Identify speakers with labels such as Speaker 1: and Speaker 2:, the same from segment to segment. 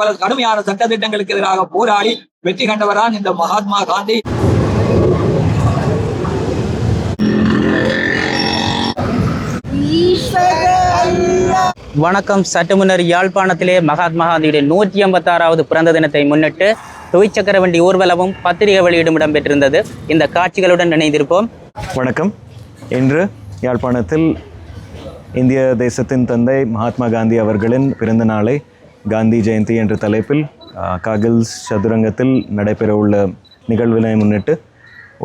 Speaker 1: பல கடுமையான சட்டத்திட்டங்களுக்கு எதிராக போராடி வெற்றி கண்டவரான் இந்த மகாத்மா காந்தி.
Speaker 2: வணக்கம். சற்று முன்னர் யாழ்ப்பாணத்திலே மகாத்மா காந்தியுடைய நூற்றி ஐம்பத்தாறாவது பிறந்த தினத்தை முன்னிட்டு துவிச்சக்கரவண்டி ஊர்வலமும் பத்திரிகை வெளியீடும் இடம்பெற்றிருந்தது. இந்த காட்சிகளுடன் இணைந்திருப்போம்.
Speaker 3: வணக்கம். இன்று யாழ்ப்பாணத்தில் இந்திய தேசத்தின் தந்தை மகாத்மா காந்தி அவர்களின் பிறந்த நாளை காந்தி ஜெயந்தி என்ற தலைப்பில் காகில்ஸ் சதுரங்கத்தில் நடைபெறவுள்ள நிகழ்வினை முன்னிட்டு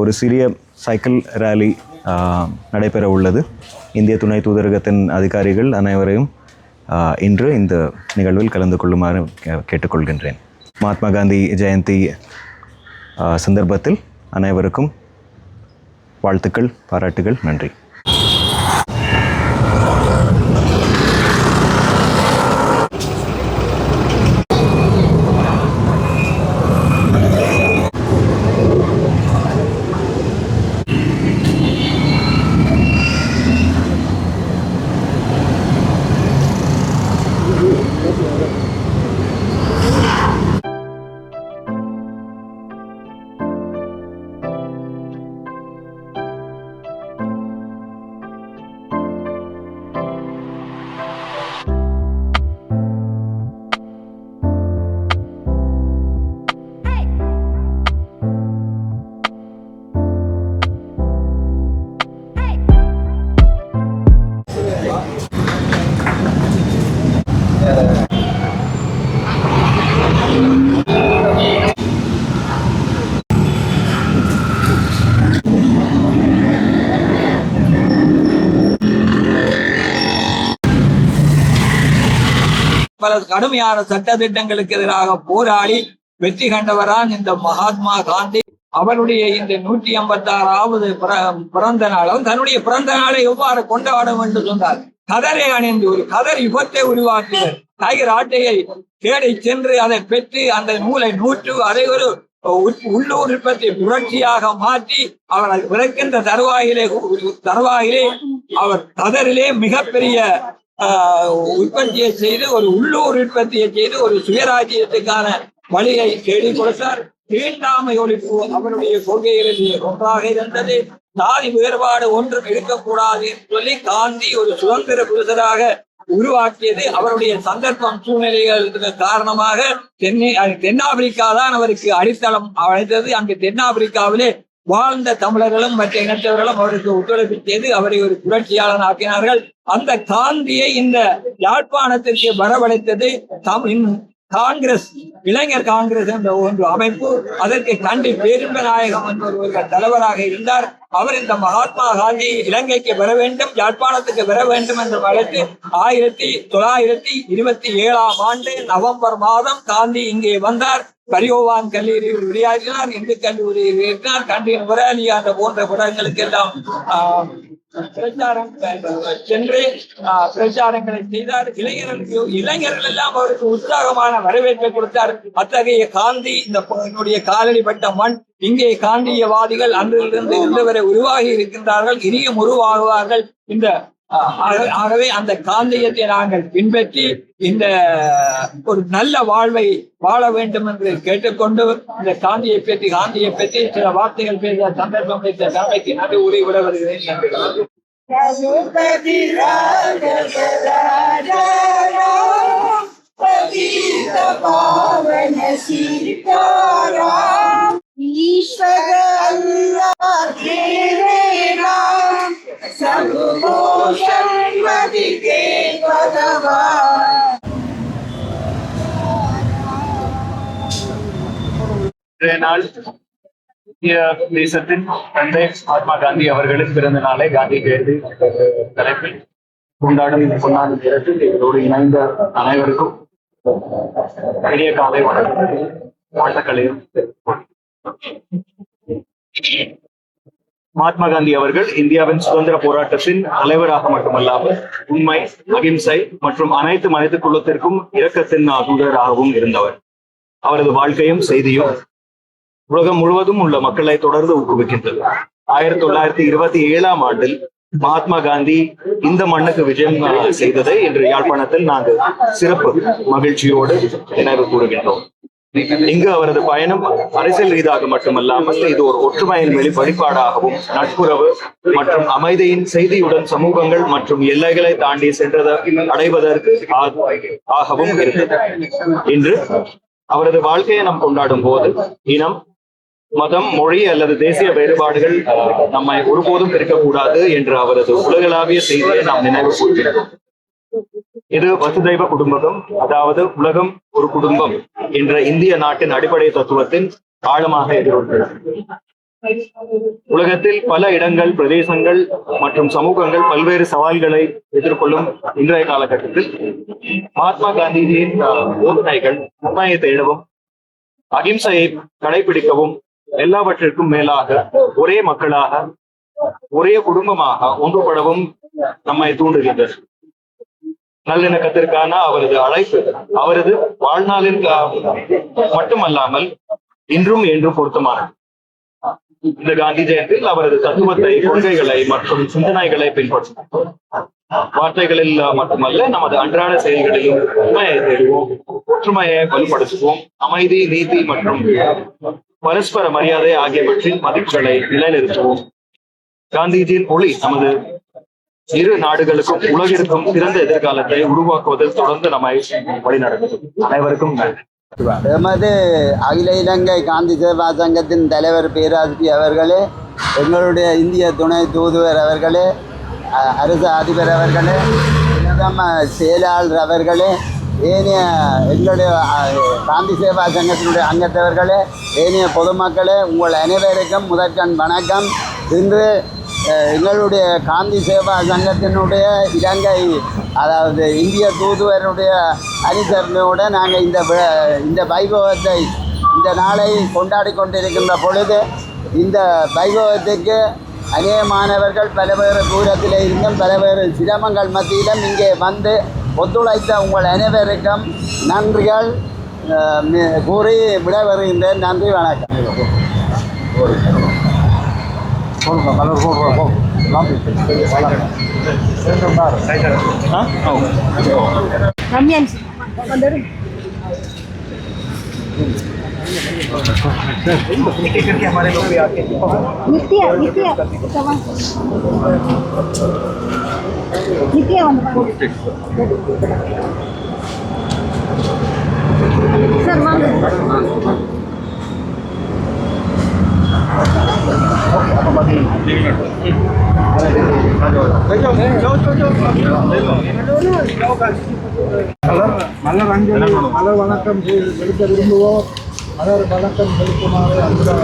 Speaker 3: ஒரு சிறிய சைக்கிள் ரேலி நடைபெற உள்ளது இந்திய துணை தூதரகத்தின் அதிகாரிகள் அனைவரையும் இன்று இந்த நிகழ்வில் கலந்து கொள்ளுமாறு கேட்டுக்கொள்கின்றேன். மகாத்மா காந்தி ஜெயந்தி சந்தர்ப்பத்தில் அனைவருக்கும் வாழ்த்துக்கள் பாராட்டுகள் நன்றி.
Speaker 1: பல கடுமையான சட்டத்திட்டங்களுக்கு எதிராக போராடி வெற்றி கண்டவரான் இந்த மகாத்மா காந்தி. அவருடைய இந்த நூற்றி ஐம்பத்தி ஆறாவது பிறந்த நாளும் தன்னுடைய பிறந்த நாளை எவ்வாறு கொண்டாடும் என்று சொன்னார். கதரை அணிந்து ஒரு கதர் யுகத்தை உருவாக்கினர். டைகர் ஆட்டையை தேடி சென்று அதை பெற்று அந்த நூலை நூற்று அதை ஒரு உள்ளூர் உற்பத்தி புரட்சியாக மாற்றி அவர் விளக்கின்ற தருவாயிலே தருவாயிலே அவர் கதரிலே மிகப்பெரிய உற்பத்தியை செய்து ஒரு உள்ளூர் உற்பத்தியை செய்து ஒரு சுயராஜ்யத்துக்கான வழியை தேடி கொடுத்தார் தீண்டாமை ஒழிப்பு அவருடைய கொள்கைகளில் ஒன்றாக இருந்தது. சாதி வேறுபாடு ஒன்றும் இருக்கக்கூடாது என்று சொல்லி காந்தி ஒரு சுதந்திர புருஷராக உருவாக்கியது. அவருடைய சந்தர்ப்பம் சூழ்நிலைகள் காரணமாக தென்னை தென்னாப்பிரிக்கா தான் அவருக்கு அடித்தளம் அழைத்தது அங்கு தென்னாப்பிரிக்காவிலே வாழ்ந்த தமிழர்களும் மற்ற இனத்தவர்களும் அவருக்கு ஒத்துழைப்பு செய்து அவரை ஒரு புரட்சியாளன் ஆக்கினார்கள். அந்த காந்தியை இந்த யாழ்ப்பாணத்திற்கு வரவழைத்தது தமிழ் இன் காங்கிரஸ் இளைஞர் காங்கிரஸ் என்ற ஒன்று அமைப்பு. அதற்கு தண்டி பேரும்ப நாயகம் என்ற ஒருவர் தலைவராக இருந்தார். அவர் இந்த மகாத்மா காந்தி இலங்கைக்கு வர வேண்டும் யாழ்ப்பாணத்துக்கு வர வேண்டும் என்று அழைத்து ஆயிரத்தி தொள்ளாயிரத்தி இருபத்தி ஏழாம் ஆண்டு நவம்பர் மாதம் காந்தி இங்கே வந்தார். கரியோவான் கல்லூரியில் விளையாடினார் இந்து கல்லூரியில் இருந்தார் கண்டியின் அந்த போன்ற படங்களுக்கு எல்லாம் ஆஹ், பிரச்சாரம் சென்று ஆஹ், பிரச்சாரங்களை செய்தார். இளைஞர்களுக்கு இளைஞர்கள் எல்லாம் அவருக்கு உற்சாகமான வரவேற்பை கொடுத்தார். அத்தகைய காந்தி இந்த என்னுடைய காலடி மண் இங்கே காந்தியவாதிகள் அன்றிலிருந்து இன்று வரை உருவாகி இருக்கின்றார்கள். இனியும் உருவாகுவார்கள். இந்த ஆகவே அந்த காந்தியத்தை நாங்கள் பின்பற்றி இந்த ஒரு நல்ல வாழ்வை வாழ வேண்டும் என்று கேட்டுக்கொண்டு இந்த காந்தியை பற்றி காந்தியை பற்றி சில வார்த்தைகள் பேச சந்தர்ப்பம் வைத்த தலைமைக்கு நன்றி உரை விட வருகிறேன்
Speaker 3: சண்மதிக்கே தேசத்தின் தந்தை மகாத்மா காந்தி அவர்களின் பிறந்த நாளை காந்தி ஜெயந்தி தலைப்பில் கொண்டாடும் இந்த கொண்டாடும் நேரத்தில் எங்களோடு இணைந்த அனைவருக்கும் பெரிய காலை வணக்கம் வாழ்த்துக்களையும் மகாத்மா காந்தி அவர்கள் இந்தியாவின் சுதந்திர போராட்டத்தின் தலைவராக மட்டுமல்லாமல் உண்மை அகிம்சை மற்றும் அனைத்து மனித குலத்திற்கும் இரக்கத்தின் தூதராகவும் இருந்தவர். அவரது வாழ்க்கையும் செய்தியும் உலகம் முழுவதும் உள்ள மக்களை தொடர்ந்து ஊக்குவிக்கின்றது. ஆயிரத்தி தொள்ளாயிரத்தி இருபத்தி ஏழாம் ஆண்டில் மகாத்மா காந்தி இந்த மண்ணுக்கு விஜயம் செய்ததை இன்று யாழ்ப்பாணத்தில் நாங்கள் சிறப்பு மகிழ்ச்சியோடு நினைவு கூறுகின்றோம். இங்கு அவரது பயணம் அரசியல் ரீதியாக மட்டுமல்லாமல் இது ஒரு ஒற்றுமையின் வெளி வழிபாடாகவும் நட்புறவு மற்றும் அமைதியின் செய்தியுடன் சமூகங்கள் மற்றும் எல்லைகளை தாண்டி சென்றத அடைவதற்கு ஆகவும் இருந்தது இன்று அவரது வாழ்க்கையை நாம் கொண்டாடும் போது இனம் மதம் மொழி அல்லது தேசிய வேறுபாடுகள் நம்மை ஒருபோதும் பிரிக்கக்கூடாது என்ற அவரது உலகளாவிய செய்தியை நாம் நினைவு கூறுகிறோம் இது வசுதெய்வ குடும்பகம் அதாவது உலகம் ஒரு குடும்பம் என்ற இந்திய நாட்டின் அடிப்படை தத்துவத்தின் ஆழமாக எதிர்கொள்கிறது உலகத்தில் பல இடங்கள் பிரதேசங்கள் மற்றும் சமூகங்கள் பல்வேறு சவால்களை எதிர்கொள்ளும் இன்றைய காலகட்டத்தில் மகாத்மா காந்திஜியின் அஹ், போதனைகள் உண்மையை தேடவும் அகிம்சையை கடைபிடிக்கவும் எல்லாவற்றிற்கும் மேலாக ஒரே மக்களாக ஒரே குடும்பமாக ஒன்றுபடவும் நம்மை தூண்டுகின்றது. நல்லிணக்கத்திற்கான அவரது அழைப்பு அவரது வாழ்நாளிற்கு மட்டுமல்லாமல் இன்றும் என்றும் பொருத்தமானது. இந்த காந்தி ஜெயந்தியில் அவரது தத்துவத்தை கொள்கைகளை மற்றும் சிந்தனைகளை பின்பற்றும் வார்த்தைகளில் மட்டுமல்ல நமது அன்றாட செயல்களிலும் உண்மையை தேடுவோம் ஒற்றுமையை வலுப்படுத்துவோம் அமைதி நீதி மற்றும் பரஸ்பர மரியாதை ஆகியவற்றின் மதிப்புகளை நிலைநிறுத்துவோம். காந்திஜியின் ஒளி நமது இரு நாடுகளுக்கும் உலகிற்கும் சிறந்த எதிர்காலத்தை உருவாக்குவதில் தொடர்ந்து நம்மை வழிநடத்தும் அனைவருக்கும்
Speaker 4: எமது அகில இலங்கை காந்தி சேவா சங்கத்தின் தலைவர் பேராசிரியர் அவர்களே எங்களுடைய இந்திய துணை தூதுவர் அவர்களே அ- அரசு அதிபர் அவர்களே பிரதம செயலாளர் அவர்களே ஏனைய எங்களுடைய காந்தி சேவா சங்கத்தினுடைய அங்கத்தவர்களே ஏனைய பொதுமக்களே உங்கள் அனைவருக்கும் முதற்கண் வணக்கம். இன்று எங்களுடைய காந்தி சேவா சங்கத்தினுடைய இலங்கை அதாவது இந்திய தூதுவருடைய அனுசரணையோடு நாங்கள் இந்த இந்த வைபவத்தை இந்த நாளை கொண்டாடி கொண்டிருக்கின்ற பொழுது இந்த வைபவத்துக்கு அநேகமானவர்கள் பல வேறு தூரத்தில் இருந்தும் பல வேறு சிரமங்கள் மத்தியிலும் இங்கே வந்து ஒத்துழைத்த உங்கள் அனைவருக்கும் நன்றிகள் அஹ், மி- கூறி விடைபெறுகின்றேன். நன்றி வணக்கம்.
Speaker 5: ரம்யான் வந்துடு நித்யா நித்யா கமா. நித்யா வந்து சார் வாங்க
Speaker 6: மலர் அஞ்சலி மலர் வணக்கம் செலுத்த விரும்புவோம் மலர் வணக்கம் செலுத்துமாறு அன்புடன்